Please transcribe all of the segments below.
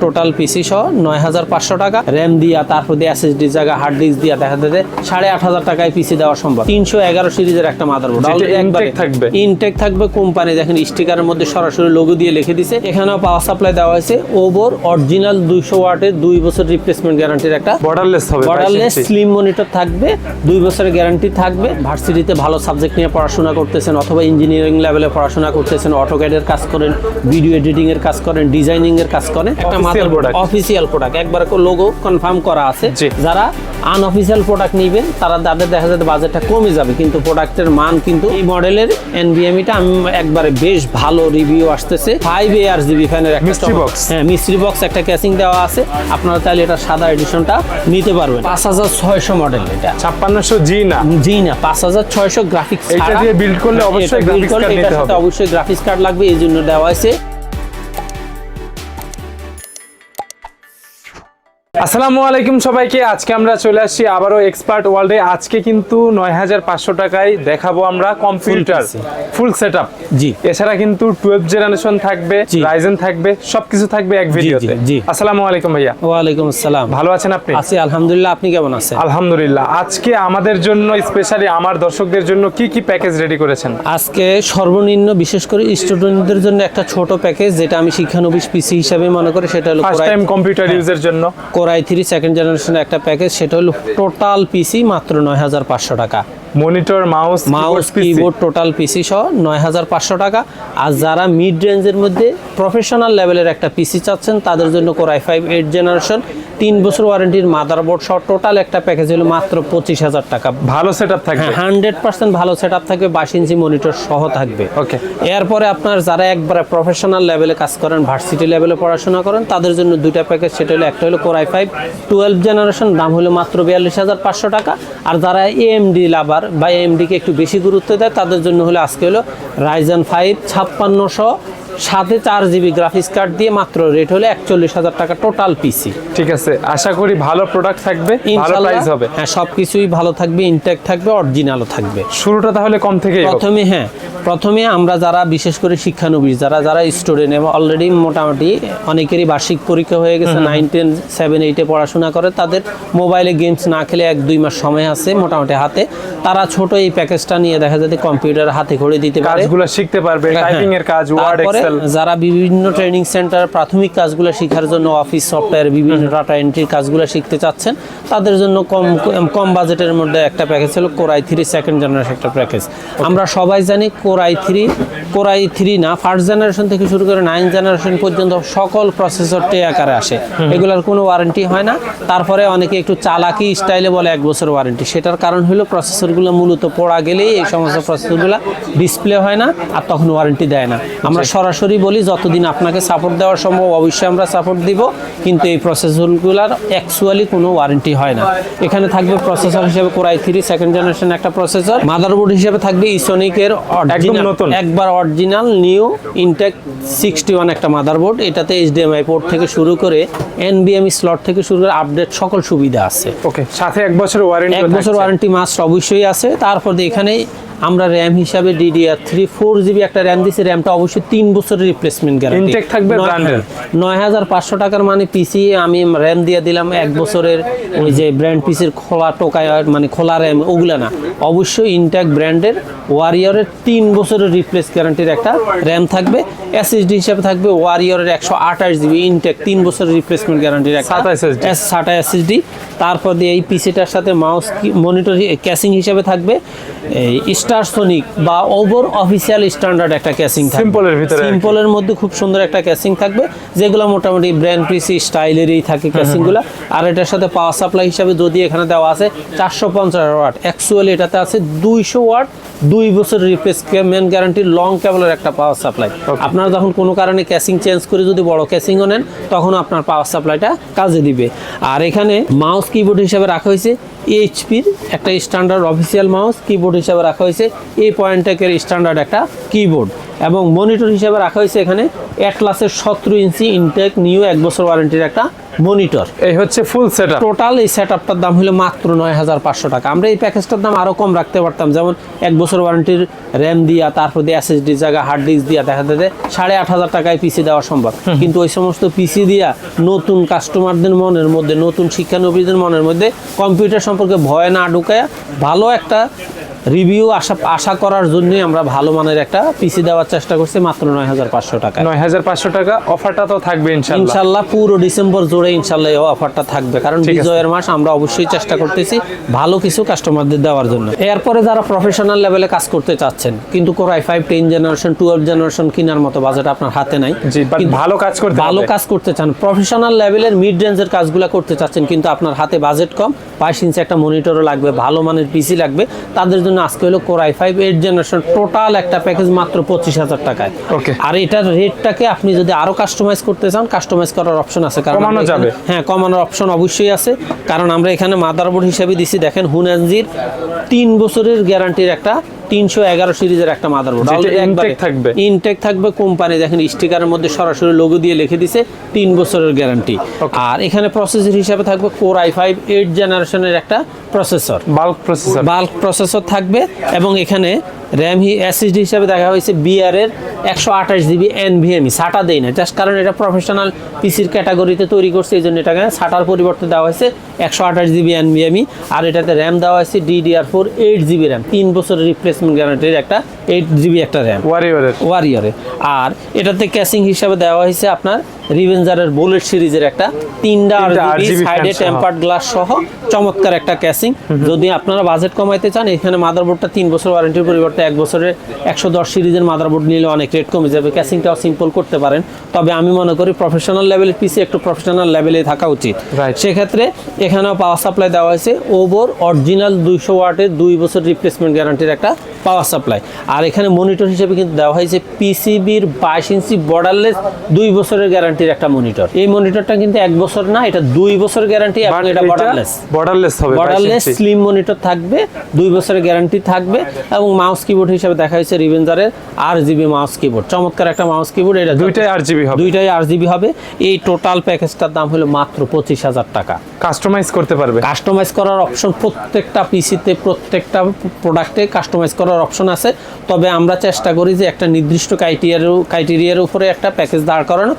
Total PC সহ নয় হাজার পাঁচশো টাকা। র্যাম দিয়া তারপর দিয়ে এসএসডি জায়গা হার্ড ডিস্ক দিয়া দেখা যাবে সাড়ে আট হাজার টাকায় পিসি দেওয়া সম্ভব। তিনশো এগারো সিরিজের একটা মাদারবোর্ড intake থাকবে। ইনটেক থাকবে কোম্পানি দেখেন স্টিকারের মধ্যে সরাসরি লোগো দিয়ে লিখে দিছে। এখানেও পাওয়ার সাপ্লাই দেওয়া হয়েছে। ওভর অরিজিনাল দুইশো ওয়াটের দুই বছর রিপ্লেসমেন্ট গ্যারান্টির একটা বর্ডারলেস হবে বর্ডারলেস স্লিম মনিটর থাকবে দুই বছরের গ্যারান্টি থাকবে। ভার্সিটিতে ভালো সাবজেক্ট নিয়ে পড়াশোনা করতেছেন অথবা ইঞ্জিনিয়ারিং লেভেলে পড়াশোনা করতেছেন অটোক্যাডের কাজ করেন ভিডিও এডিটিং এর কাজ করেন ডিজাইনিং এর কাজ করেন। একটা Official product। অফিসিয়াল প্রোডাক্ট একবার লোগো কনফার্ম করা আছে। যারা আনঅফিসিয়াল প্রোডাক্ট নেবেন তারা তাদের দেখা যাবে বাজেটটা কমে যাবে কিন্তু প্রোডাক্টের মান কিন্তু এই মডেলের এনবিএমিটা আমি একবারে বেশ ভালো রিভিউ আসতেছে। ফাইভ এ আর জিবি ফ্যানের একটা চমক- হ্যাঁ মিস্ট্রি বক্স একটা দেওয়া আছে। আপনারা চাইলে এটা সাদা এডিশনটা নিতে পারবেন। পাঁচ হাজার ছয়শো মডেল এটা। ছাপ্পান্নশো জি না। জি না পাঁচ হাজার ছয়শো গ্রাফিক্স এটা দিয়ে build করলে অবশ্যই নিতে হবে। অবশ্যই গ্রাফিক্স কার্ড লাগবে এই জন্য দেওয়া আছে। আসসালামু আলাইকুম সবাইকে। আজকে আমরা চলে আসছি আবারও এক্সপার্ট ওয়ার্ল্ডে আজকে কিন্তু নয় হাজার পাঁচশো টাকায় দেখাবো আমরা computer full set up ji. এছাড়া কিন্তু টুয়েলভ জেনারেশন থাকবে রাইজেন থাকবে সবকিছু থাকবে এক ভিডিওতে। জি। আসসালামু আলাইকুম ভাইয়া। ওয়ালাইকুম আসসালাম। ভালো আছেন আপনি? আছি আলহামদুলিল্লাহ। আপনি কেমন আছেন? আলহামদুলিল্লাহ। আজকে আমাদের জন্য স্পেশালি আমার দর্শকদের জন্য কি কি প্যাকেজ রেডি করেছেন? আজকে সর্বনিম্ন বিশেষ করে স্টুডেন্টদের জন্য একটা ছোট প্যাকেজ যেটা আমি শিক্ষানবিশ পিসি হিসাবে মনে করি সেটা হলো ফার্স্ট টাইম কম্পিউটার ইউজের জন্য। কোরাই থ্রি সেকেন্ড জেনারেশনের একটা প্যাকেজ সেটা হলো টোটাল পিসি মাত্র নয় হাজার পাঁচশো টাকা। Monitor mouse mouse keyboard total PC সহ নয় হাজার পাঁচশো টাকা। আর যারা মিড রেঞ্জের মধ্যে প্রফেশনাল লেভেলের একটা পিসি চাচ্ছেন তাদের জন্য কোরাই ফাইভ এইট জেনারেশন তিন বছর ওয়ারেন্টির মাদারবোর্ড সহ টোটাল একটা প্যাকেজ হলো মাত্র পঁচিশ হাজার টাকা। ভালো সেট আপ থাকবে। হ্যাঁ হান্ড্রেড পার্সেন্ট ভালো সেট আপ থাকবে বাইশ ইঞ্চি মনিটর সহ থাকবে। Okay. এরপরে আপনার যারা একবারে প্রফেশনাল লেভেলে কাজ করেন ভার্সিটি লেভেলে পড়াশোনা করেন তাদের জন্য দুইটা প্যাকেজ সেটা হলো একটা হলো কোরাই ফাইভ টুয়েলভ জেনারেশন দাম হলো মাত্র বিয়াল্লিশ হাজার পাঁচশো টাকা। আর যারা এএমডি লাভার বা এমডিকে একটু বেশি গুরুত্ব দেয় তাদের জন্য হলো আজকে হলো রাইজান ফাইভ ছাপ্পান্নশো সাথে চার জিবি গ্রাফিক্স কার্ড দিয়ে মাত্র রেট হলো একচল্লিশ হাজার টাকা টোটাল পিসি ঠিক আছে আশা করি ভালো প্রোডাক্ট থাকবে ভালো প্রাইস হবে। হ্যাঁ সবকিছুই ভালো থাকবে ইনটেক থাকবে অরিজিনালও থাকবে। শুরুটা তাহলে কম হোক। প্রথমে হ্যাঁ প্রথমে আমরা যারা বিশেষ করে শিক্ষানবিশ যারা যারা স্টুডেন্ট এবং অলরেডি মোটামুটি অনেকেরই বার্ষিক পরীক্ষা হয়ে গেছে নাইন টেন সেভেন এইটে পড়াশোনা করে তাদের মোবাইলে গেমস না খেলে এক দুই মাস সময় আছে মোটামুটি হাতে। তারা ছোট এই প্যাকেজটা নিয়ে দেখা যাতে কম্পিউটার হাতে করে দিতে পারে। কাজগুলো শিখতে পারবে হ্যাঁ, টাইপিং এর কাজ ওয়ার্ড যারা বিভিন্ন ট্রেনিং সেন্টার প্রাথমিক কাজগুলো শেখার জন্য অফিস সফটওয়্যার বিভিন্ন ডাটা এন্ট্রির কাজগুলো শিখতে চাচ্ছেন তাদের জন্য কম কম বাজেটের মধ্যে একটা প্যাকেজ হলো core i three second generation একটা প্যাকেজ আমরা সবাই জানি core i three core i three না ফার্স্ট জেনারেশন থেকে শুরু করে নাইন জেনারেশন পর্যন্ত সকল প্রসেসর টে আকারে আসে। এগুলোর কোনো ওয়ারেন্টি হয় না। তারপরে অনেকে একটু চালাকি স্টাইলে বলে এক বছর ওয়ারেন্টি সেটার কারণ হলো প্রসেসরগুলো মূলত পড়া গেলেই এই সমস্ত প্রসেসরগুলো ডিসপ্লে হয় না আর তখন ওয়ারেন্টি দেয় না। আমরা সরাসরি বলি যতদিন আপনাকে সাপোর্ট দেওয়া সম্ভব অবশ্যই আমরা সাপোর্ট দিব। কিন্তু এই প্রসেসরগুলোর অ্যাকচুয়ালি কোনো ওয়ারেন্টি হয় না। এখানে থাকবে প্রসেসর হিসেবে core i three second generation একটা প্রসেসর মাদারবোর্ড হিসেবে থাকবে ইসোনিকের নতুন। একবার original new Intel sixty one একটা মাদারবোর্ড এটাতে এইচডিএমআই পোর্ট থেকে শুরু করে এনবিএমই স্লট থেকে শুরু করে আপডেট সকল সুবিধা আছে। ওকে সাথে এক বছর ওয়ারেন্টি এক বছর ওয়ারেন্টি মাস্ট অবশ্যই আছে। তারপর এখানে আমরা র্যাম হিসাবে ডিডিআর থ্রি ফোর জিবি একটা র্যাম দিচ্ছি র্যামটা অবশ্যই তিন বছরের রিপ্লেসমেন্ট গ্যারান্টি Intake থাকবে branded। নয় হাজার পাঁচশো টাকার মানে পিসি আমি র্যাম দিয়ে দিলাম এক বছরের ওই যে ব্র্যান্ড পিসির খোলা টোকায় মানে খোলা র্যাম ওগুলা না। অবশ্যই ইনট্যাক ব্র্যান্ডের ওয়ারিয়রের তিন বছরের রিপ্লেস গ্যারান্টির একটা র্যাম থাকবে। এসএসডি হিসাবে থাকবে ওয়ারিয়রের একশো আঠাশ জিবি ইনটেক তিন বছরের রিপ্লেসমেন্ট গ্যারান্টির একটা 27 SSD এস সাটা এসএসডি তারপর দিয়ে এই পিসিটার সাথে মাউস মনিটর ক্যাসিং হিসাবে থাকবে। এই স্টার সোনিক বা ওভার অফিসিয়াল স্ট্যান্ডার্ড একটা ক্যাসিং থাকবে। এর ভিতরে সিম্পলের মধ্যে খুব সুন্দর একটা ক্যাসিং থাকবে যেগুলো মোটামুটি ব্র্যান্ড পিসি স্টাইলেরই থাকে ক্যাসিংগুলো আর এটার সাথে পাওয়ার সাপ্লাই হিসাবে যদি এখানে দেওয়া আছে চারশো পঞ্চাশ ওয়াট অ্যাকচুয়ালি এটাতে আছে দুইশো ওয়াট দুই বছর রিপ্লেসমেন্ট গ্যারান্টি লং কেবলের একটা পাওয়ার সাপ্লাই আপনারা যখন কোনো কারণে ক্যাসিং চেঞ্জ করে যদি বড় ক্যাসিংও নেন তখন আপনার পাওয়ার সাপ্লাইটা কাজে দিবে। আর এখানে মাউস কিবোর্ড হিসাবে রাখা হয়েছে এইচপির একটা স্ট্যান্ডার্ড অফিসিয়াল মাউস কিবোর্ড হিসাবে রাখা হয়েছে। এই পয়েন্টেকের স্ট্যান্ডার্ড একটা কিবোর্ড এবং মনিটর হিসেবে রাখা হয়েছে এখানে এক অ্যাটলাসের সতেরো ইঞ্চি ইনটেক নিউ এক বছর ওয়ারেন্টির একটা মনিটর এই হচ্ছে ফুল সেট টোটাল এই সেট আপটার দাম হলো মাত্র নয় হাজার পাঁচশো টাকা। আমরা এই প্যাকেজটার দাম আরও কম রাখতে পারতাম। যেমন এক বছর ওয়ারেন্টির র্যাম দিয়া তারপর দিয়ে এসএসডি জায়গা হার্ড ডিস্ক দিয়া দেখা যাচ্ছে সাড়ে আট হাজার টাকায় পিসি দেওয়া সম্ভব। কিন্তু ওই সমস্ত পিসি দিয়া নতুন কাস্টমারদের মনের মধ্যে নতুন শিক্ষানবীদের মনের মধ্যে কম্পিউটার সম্পর্কে ভয় না ঢুকায় ভালো একটা রিভিউ আশা আশা করার জন্যই আমরা ভালো মানের একটা পিসি দেওয়ার চেষ্টা করছি মাত্র নয় হাজার পাঁচশো টাকা নয় হাজার পাঁচশো টাকা অফারটা তো থাকবে ইনশাল্লাহ পুরো ডিসেম্বর জুড়ে ইনশাল্লাহ এই অফারটা থাকবে। কারণ বিজয়ের মাস আমরা অবশ্যই চেষ্টা করতেছি ভালো কিছু কাস্টমারদের দেওয়ার জন্য। এরপরে যারা প্রফেশনাল লেভেলে কাজ করতে চাচ্ছেন কিন্তু core i five ten generation twelve generation কেনার মতো বাজেট আপনার হাতে নাই ভালো কাজ করতে ভালো কাজ করতে চান প্রফেশনাল লেভেলের মিড রেঞ্জের কাজগুলো করতে চাচ্ছেন কিন্তু আপনার হাতে বাজেট কম বাইশ ইঞ্চি একটা মনিটরও লাগবে ভালো মানের পিসি লাগবে তাদের জন্য আজকে হলো core i five eight generation total একটা প্যাকেজ মাত্র পঁচিশ হাজার টাকায়। ওকে আর এটার রেটটাকে আপনি যদি আরও কাস্টমাইজ করতে চান কাস্টমাইজ করার অপশন আছে কারণ কমানো যাবে। হ্যাঁ কমানোর অপশন অবশ্যই আছে। কারণ আমরা এখানে মাদারবোর্ড হিসেবে দিছি দেখেন হুনানজির তিন বছরের গ্যারান্টির একটা তিনশো এগারো সিরিজের একটা মাদারবোর্ড যেটা থাকবে। ইনটেক থাকবে কোম্পানি দেখেন স্টিকারের মধ্যে সরাসরি লোগো দিয়ে লিখে দিছে তিন বছরের গ্যারান্টি আর এখানে প্রসেসর হিসাবে থাকবে কোর আই ফাইভ এইট জেনারেশনের একটা processor bulk processor bulk processor থাকবে এবং এখানে র্যাম হি এসএসডি হিসাবে দেখা হয়েছে বিআর এর একশো আঠাশ জিবি এনভিএমই সাটা দেই না জাস্ট কারণ এটা প্রফেশনাল পিসির ক্যাটাগরিতে তৈরি করছে এই জন্য এটাকে সাটার পরিবর্তে দেওয়া হয়েছে একশো আঠাশ জিবি এনভিএমই আর এটাতে র্যাম দেওয়া হয়েছে DDR four eight GB RAM তিন বছরের রিপ্লেসমেন্ট গ্যারান্টির একটা এইট জিবি একটা র্যাম ওয়ারিয়রের ওয়ারিয়রের আর এটাতে ক্যাশিং হিসাবে দেওয়া হয়েছে আপনার রিভেঞ্জারের বুলেট সিরিজের একটা তিনটা তিনটা আর RGB সাইডে টেম্পার্ড গ্লাস সহ চমৎকার একটা ক্যাসিং যদি আপনারা বাজেট কমাইতে চান এখানে মাদারবোর্ডটা তিন বছর ওয়ারেন্টির পরিবর্তে এক বছরের একশো দশ সিরিজের মাদারবোর্ড নিলে অনেক রেট কমে যাবে। ক্যাসিংটাও সিম্পল করতে পারেন। তবে আমি মনে করি প্রফেশনাল লেভেলের পিসি একটু প্রফেশনাল লেভেলে থাকা উচিত। সেক্ষেত্রে এখানেও পাওয়ার সাপ্লাই দেওয়া হয়েছে। ওভর অরিজিনাল দুইশো ওয়াটের দুই বছর রিপ্লেসমেন্ট গ্যারান্টির একটা পাওয়ার সাপ্লাই আর এখানে মনিটর হিসেবে কিন্তু দেওয়া হয়েছে পিসিবির বাইশ ইঞ্চি বর্ডারলেস দুই বছরের গ্যারান্টির একটা মনিটর এই মনিটরটা কিন্তু এক বছর না এটা দুই বছর গ্যারান্টি এবং এটা বর্ডারলেস বর্ডারলেস হবে বর্ডারলেস স্লিম মনিটর থাকবে দুই বছরের গ্যারান্টি থাকবে এবং মাউস কিবোর্ড হিসেবে দেখা হয়েছে রিভেঞ্জারের আর জিবি মাউস কিবোর্ড চমৎকার একটা মাউস কিবোর্ড এটা দুইটাই আর জিবি হবে। দুইটাই আর জিবি হবে। এই টোটাল প্যাকেজটার দাম হলো মাত্র পঁচিশ হাজার টাকা। কাস্টমাইজ করতে পারবে। কাস্টমাইজ করার অপশন প্রত্যেকটা পিসিতে প্রত্যেকটা প্রোডাক্টে কাস্টমাইজ করার অপশন আছে। তবে আমরা চেষ্টা করি যে একটা নির্দিষ্ট ক্রাইটেরিয়ার ক্রাইটেরিয়ার উপরে একটা প্যাকেজ দাঁড় করানো।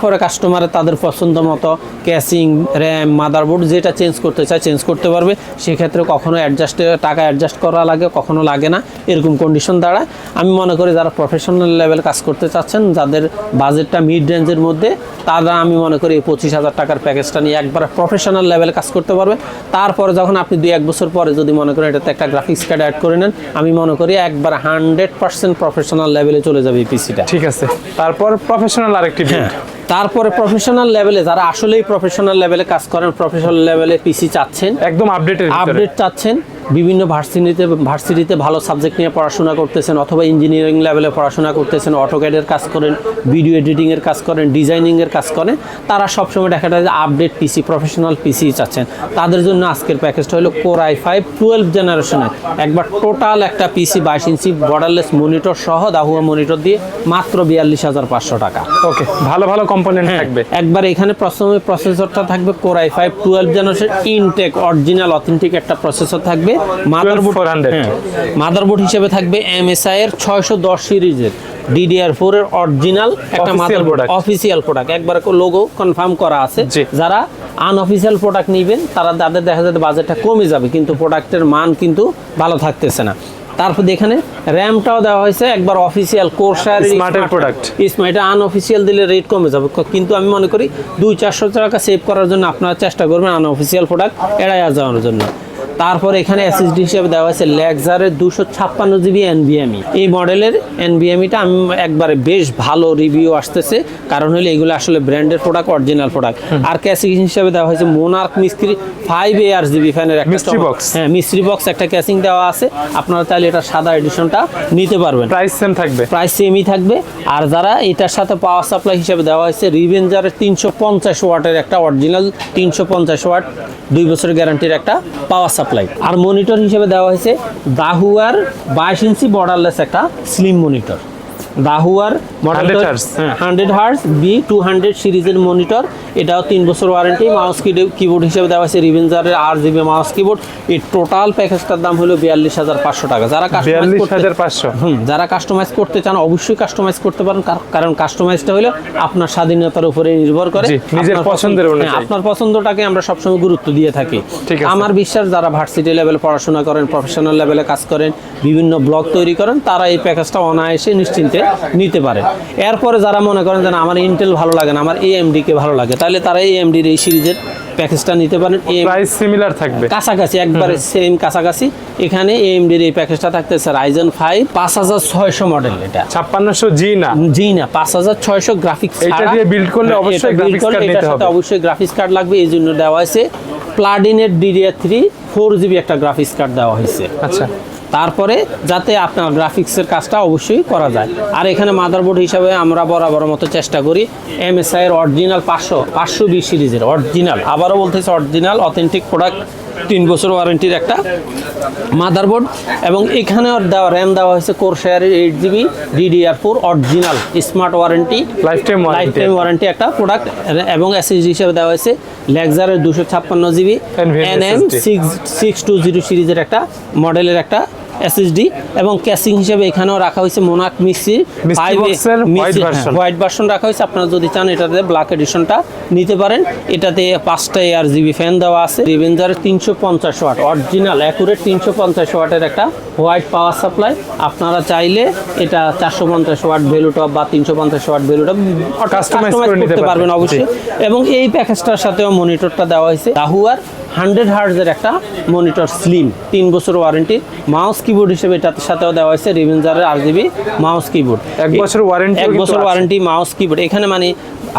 তারপরে কাস্টমার তাদের পছন্দ মতো ক্যাসিং র্যাম মাদারবোর্ড যেটা চেঞ্জ করতে চায় চেঞ্জ করতে পারবে। সেক্ষেত্রে কখনো অ্যাডজাস্টে টাকা অ্যাডজাস্ট করা লাগে কখনো লাগে না। এরকম কন্ডিশন দাঁড়ায়। আমি মনে করি যারা প্রফেশনাল লেভেল কাজ করতে চাচ্ছেন যাদের বাজেটটা মিড রেঞ্জের মধ্যে তারা আমি মনে করি এই পঁচিশ হাজার টাকার প্যাকেজটা নিয়ে একবার প্রফেশনাল লেভেলে কাজ করতে পারবে। তারপরে যখন আপনি দুই এক বছর পরে যদি মনে করেন এটাতে একটা গ্রাফিক্স কার্ড অ্যাড করে নেন আমি মনে করি একবার হান্ড্রেড পার্সেন্ট প্রফেশনাল লেভেলে চলে যাবে এই পিসিটা ঠিক আছে। তারপর প্রফেশনাল আরেকটি হ্যাঁ। তারপরে প্রফেশনাল লেভেলে যারা আসলেই প্রফেশনাল লেভেলে কাজ করেন প্রফেশনাল লেভেলে পিসি চাচ্ছেন একদম আপডেটের আপডেট চাচ্ছেন বিভিন্ন ভার্সিটিতে ভার্সিটিতে ভালো সাবজেক্ট নিয়ে পড়াশোনা করতেছেন অথবা ইঞ্জিনিয়ারিং লেভেলে পড়াশোনা করতেছেন অটোক্যাডের কাজ করেন ভিডিও এডিটিংয়ের কাজ করেন ডিজাইনিংয়ের কাজ করেন তারা সবসময় দেখা যায় যে আপডেট পিসি প্রফেশনাল পিসি চাচ্ছেন। তাদের জন্য আজকের প্যাকেজটা হলো কোর আই ফাইভ টুয়েলভ জেনারেশনের একবার টোটাল একটা পিসি বাইশ ইঞ্চি বর্ডারলেস মনিটর সহ দাহুয়া মনিটর দিয়ে মাত্র বিয়াল্লিশ হাজার পাঁচশো টাকা। ওকে ভালো ভালো কম্পোনেন্ট হ্যাঁ, থাকবে। একবার এখানে প্রথমে প্রসেসরটা থাকবে core I five twelve generation Intel original authentic একটা প্রসেসর থাকবে। মাদারবোর্ড 12400 হ্যাঁ মাদারবোর্ড হিসেবে থাকবে এমএসআই এর ছয়শো দশ সিরিজের ডিডিআর ফোর এর অরিজিনাল একটা মাদারবোর্ড। অফিসিয়াল প্রোডাক্ট একবার লোগো কনফার্ম করা আছে। যারা আনঅফিসিয়াল প্রোডাক্ট নেবেন তারা তাদের দেখা যাবে বাজেটটা কমে যাবে কিন্তু প্রোডাক্টের মান কিন্তু ভালো থাকতেছে না। তারপর এখানে র্যামটাও দেওয়া হয়েছে একবার অফিসিয়াল কোর্সার Smart প্রোডাক্ট। স্মার্ট এটা আনঅফিসিয়াল দিলে রেট কমে যাবে। কিন্তু আমি মনে করি দুই চারশো টাকা সেভ করার জন্য আপনারা চেষ্টা করবেন আনঅফিসিয়াল প্রোডাক্ট এড়াইয়া যাওয়ার জন্য। তারপর এখানে এসএসডি হিসেবে দেওয়া হয়েছে লেগজারের দুশো ছাপ্পান্ন জিবি এনবিএমই এই মডেলের এনবিএমিটা আমি একবারে বেশ ভালো রিভিউ আসতেছে। কারণ হলো এগুলো আসলে ব্র্যান্ডের প্রোডাক্ট অরিজিনাল প্রোডাক্ট আর ক্যাসিং হিসেবে দেওয়া হয়েছে মোনার্ক মিস্ত্রি ফাইভ এ আর জিবি ফ্যানের একটা box। হ্যাঁ মিস্ত্রি বক্স একটা ক্যাসিং দেওয়া আছে। আপনারা চাইলে এটা সাদা এডিশনটা নিতে পারবেন। প্রাইস সেম থাকবে। প্রাইস সেমই থাকবে। আর যারা এটার সাথে পাওয়ার সাপ্লাই হিসেবে দেওয়া হয়েছে রিভেঞ্জারের তিনশো পঞ্চাশ ওয়াটের একটা অরিজিনাল তিনশো পঞ্চাশ ওয়াট দুই বছরের গ্যারান্টির একটা পাওয়ার সাপ্লাই। আর মনিটর হিসেবে দেওয়া হয়েছে দাহুয়ার বাইশ ইঞ্চি বর্ডারলেস একটা স্লিম মনিটর দাহুয়ার 100 hertz। Hundred hertz B two hundred সিরিজের মনিটর এটাও তিন বছর ওয়ারেন্টি মাউস কিবোর্ড হিসেবে দেওয়া আছে রিভেঞ্জারের আর জিবি মাউস কিবোর্ড এই টোটাল প্যাকেজটার দাম হলো বিয়াল্লিশ হাজার পাঁচশো টাকা। যারা কাস্টমাইজ বিয়াল্লিশ হাজার পাঁচশো। হুম যারা কাস্টমাইজ করতে চান অবশ্যই কাস্টমাইজ করতে পারেন। কারণ কাস্টমাইজটা হলো আপনার স্বাধীনতার উপরে নির্ভর করে। নিজের পছন্দের। হ্যাঁ, আপনার পছন্দটাকে আমরা সবসময় গুরুত্ব দিয়ে থাকি। আমার বিশ্বাস যারা ভার্সিটি লেভেলে পড়াশোনা করেন প্রফেশনাল লেভেলে কাজ করেন বিভিন্ন ব্লগ তৈরি করেন তারা এই প্যাকেজটা অনায়াসে নিশ্চিন্তে নিতে পারে। এরপরে যারা মনে করেন যে আমার ইন্টেল ভালো লাগে না আমার এএমডি কে ভালো লাগে তাহলে তারা এএমডির এই সিরিজের প্যাকেজটা নিতে পারেন। প্রাইস সিমিলার থাকবে। কাছাকাছি একবারে সেম কাছাকাছি। এখানে এএমডির এই প্যাকেজটা থাকতেছে রাইজেন ফাইভ পাঁচ হাজার ছয়শো মডেল এটা। ছাপ্পান্নশো জি না। জি না পাঁচ হাজার ছয়শো গ্রাফিক্স এটা দিয়ে build করলে অবশ্যই graphics card নিতে হবে। অবশ্যই গ্রাফিক্স কার্ড লাগবে এই জন্য দেওয়া হয়েছে। প্লাডিনের ডিডিআর থ্রি ফোর জিবি একটা গ্রাফিক্স কার্ড দেওয়া হয়েছে। আচ্ছা। তারপরে যাতে আপনার গ্রাফিক্সের কাজটা অবশ্যই করা যায়। আর এখানে মাদারবোর্ড হিসাবে আমরা বরাবর মতো চেষ্টা করি এম এমএসআই এর অরিজিনাল পাঁচশো পাঁচশো বিশ সিরিজের অরিজিনাল আবারও বলতেছে অরিজিনাল অথেন্টিক প্রোডাক্ট তিন বছর ওয়ারেন্টির একটা মাদারবোর্ড এবং এখানে দেওয়া র্যাম দেওয়া হয়েছে কোরশেয়ারের eight GB DDR four original smart warranty Lifetime warranty। Lifetime warranty একটা প্রোডাক্ট এবং এসএসডি হিসেবে দেওয়া হয়েছে লেক্সারের দুশো ছাপ্পান্ন GB NM SSD six six two zero সিরিজের একটা মডেলের একটা এসএসডি এবং ক্যাসিং হিসেবে এখানেও রাখা হয়েছে মোনাক version। হোয়াইট ভার্সন রাখা হয়েছে। আপনারা যদি চান এটাতে ব্ল্যাক এডিশনটা নিতে পারেন। এটাতে পাঁচটা এয়ার জিবি ফ্যান দেওয়া আছে। রিভেঞ্জারের তিনশো পঞ্চাশ ওয়াট অরিজিনাল অ্যাকুরেট তিনশো পঞ্চাশ ওয়াটের একটা হোয়াইট পাওয়ার সাপ্লাই আপনারা চাইলে এটা চারশো পঞ্চাশ ওয়াট ভ্যালুটপ বা তিনশো পঞ্চাশ ওয়াট Customize করে নিতে করতে পারবেন। অবশ্যই। এবং এই প্যাকেজটার সাথেও মনিটরটা দেওয়া হয়েছে। দাহুয়ার হান্ড্রেড হার্জের একটা মনিটর স্লিম তিন বছর ওয়ারেন্টি। মাউস কিবোর্ড হিসেবে এটার সাথেও দেওয়া হয়েছে রিভেঞ্জারের আর জিবি মাউস কিবোর্ড এক বছর warranty ও এক বছর ওয়ারেন্টি মাউস কিবোর্ড এখানে মানে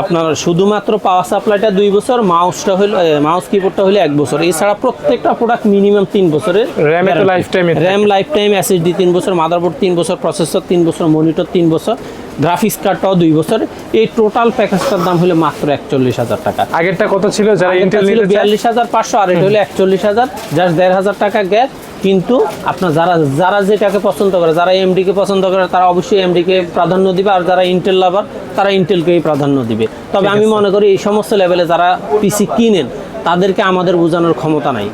আপনার শুধুমাত্র পাওয়ার সাপ্লাইটা দুই বছর মাউসটা হলো মাউস কিবোর্ডটা হলো এক বছর। এছাড়া প্রত্যেকটা প্রোডাক্ট মিনিমাম তিন বছরের র্যাম লাইফ থাকে। র্যাম লাইফ টাইম এসএসডি তিন বছর মাদারবোর্ড তিন বছর প্রসেসর তিন বছর মনিটর তিন বছর। গ্রাফিক্স কার্ডটাও দুই বছর এই টোটাল প্যাকেজটার দাম হলো মাত্র একচল্লিশ হাজার টাকা। আগেরটা কত ছিল? যারা ইন্টেল চায় বিয়াল্লিশ হাজার পাঁচশো আর এটা হলো একচল্লিশ হাজার। জাস্ট দেড় হাজার টাকা গ্যাপ কিন্তু আপনার যারা যারা যেটাকে পছন্দ করে যারা এমডিকে পছন্দ করে তারা অবশ্যই এমডিকে প্রাধান্য দিবে আর যারা ইন্টেল লাভার তারা ইন্টেলকেই প্রাধান্য দিবে। তবে আমি মনে করি এই সমস্ত লেভেলে যারা পিসি কিনেন তাদেরকে আমাদের বোঝানোর ক্ষমতা নাই।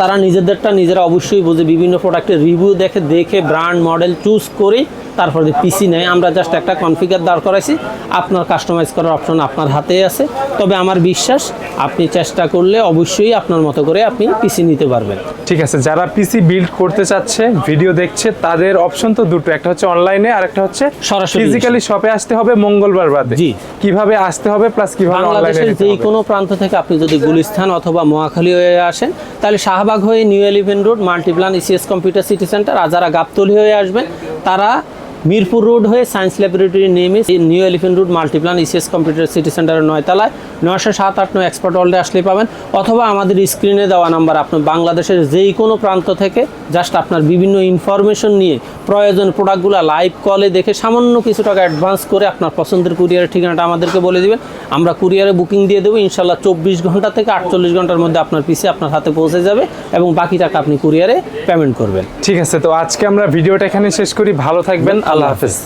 তারা নিজেদেরটা নিজেরা অবশ্যই বুঝে বিভিন্ন প্রোডাক্টের রিভিউ দেখে দেখে ব্র্যান্ড মডেল চুজ করে তারপরে পিসি নেয় আমরা জাস্ট একটা কনফিগার দাঁড় করাইছি। আপনার কাস্টমাইজ করার অপশন আপনার হাতেই আছে। তবে আমার বিশ্বাস আপনি চেষ্টা করলে অবশ্যই আপনার মতো করে আপনি পিসি নিতে পারবেন। ঠিক আছে যারা পিসি বিল্ড করতে চাচ্ছে ভিডিও দেখছে তাদের অপশন তো দুটো একটা হচ্ছে অনলাইনে আর একটা হচ্ছে সরাসরি ফিজিক্যালি শপে আসতে হবে মঙ্গলবার বাদে। জি। কীভাবে আসতে হবে প্লাস কীভাবে অনলাইনে বাংলাদেশের যে কোনো প্রান্ত থেকে আপনি যদি গুলিস্থান অথবা মহাখালী হয়ে আসেন তাহলে শাহবাগ হয়ে New Elephant Road Multiplan ECS Computer City Centre আর যারা গাবতলি হয়ে আসবেন তারা মিরপুর রোড হয়ে সায়েন্স ল্যাবরেটরি নেমে New Elephant Road Multiplan ECS Computer City সেন্টারের নয়তলায় নয়শো সাত আট নয় এক্সপার্ট ওয়ার্ল্ডে আসলে পাবেন। অথবা আমাদের স্ক্রিনে দেওয়া নাম্বার আপনার বাংলাদেশের যেই কোনো প্রান্ত থেকে জাস্ট আপনার বিভিন্ন ইনফরমেশন নিয়ে প্রয়োজন প্রোডাক্টগুলো লাইভ কলে দেখে সামান্য কিছু টাকা অ্যাডভান্স করে আপনার পছন্দের কুরিয়ারের ঠিকানাটা আমাদেরকে বলে দেবেন। আমরা কুরিয়ারে বুকিং দিয়ে দেবো। ইনশাল্লাহ চব্বিশ ঘণ্টা থেকে আটচল্লিশ ঘণ্টার মধ্যে আপনার পিসে আপনার হাতে পৌঁছে যাবে এবং বাকি টাকা আপনি কুরিয়ারে পেমেন্ট করবেন। ঠিক আছে তো আজকে আমরা ভিডিওটা এখানে শেষ করি। ভালো থাকবেন। আল্লাহ হাফেজ।